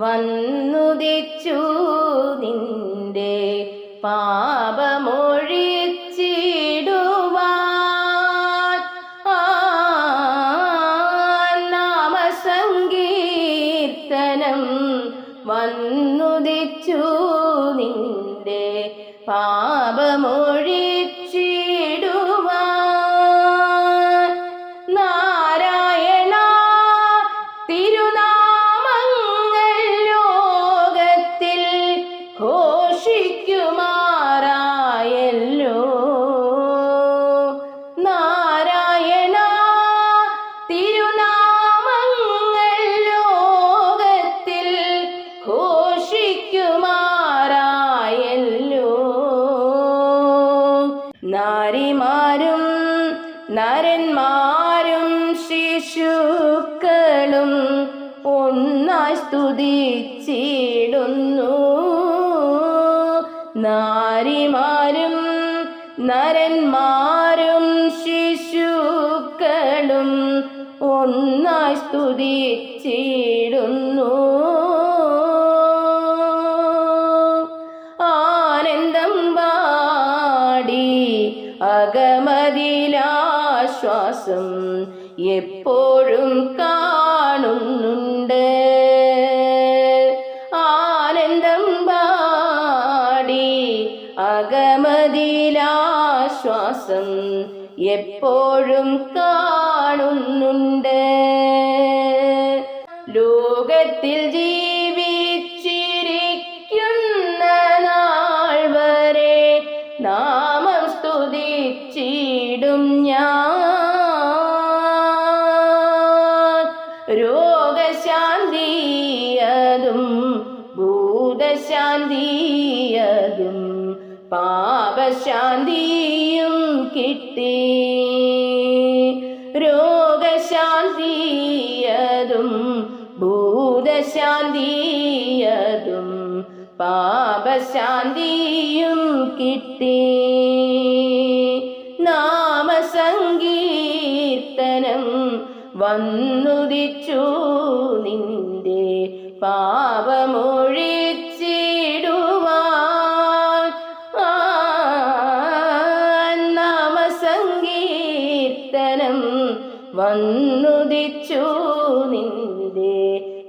വന്നുദിച്ചു നിന്റെ പാപമൊഴിച്ചിടുവാൻ. നാമസങ്കീർത്തനം വന്നുദിച്ചു നിന്റെ പാപമൊഴിച്ചിടുവാൻ നാരിമാരും നരന്മാരും ശിശുക്കളും ഒന്നായി സ്തുതിച്ചിടുന്നു. നാരിമാരും നരന്മാരും ശിശുക്കളും ഒന്നായി സ്തുതിച്ചിടുന്നു. അകമതിലാശ്വാസം എപ്പോഴും കാണുന്നുണ്ട്. ആനന്ദം പാടി അകമതിലാശ്വാസം എപ്പോഴും കാണുന്നുണ്ട്. ലോകത്തിൽ ജീവിച്ചിരിക്കുന്ന ഭൂതശാന്തിയതും പാപശാന്തിയും കിട്ടി. രോഗശാന്തിയതും ഭൂതശാന്തിയതും പാപശാന്തിയും കിട്ടി. നാമസങ്കീർത്തനം വന്നുദിച്ചു നിന്റെ പാപമൊഴിച്ചിടുവാൻ വന്നുദിച്ചു നിന്റെ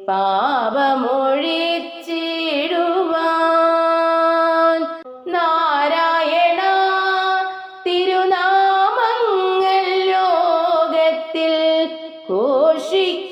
പാപമൊഴിച്ചിടുവാൻ. നാരായണ തിരുനാമങ്ങൾ ലോകത്തിൽ ഘോഷിക്കും.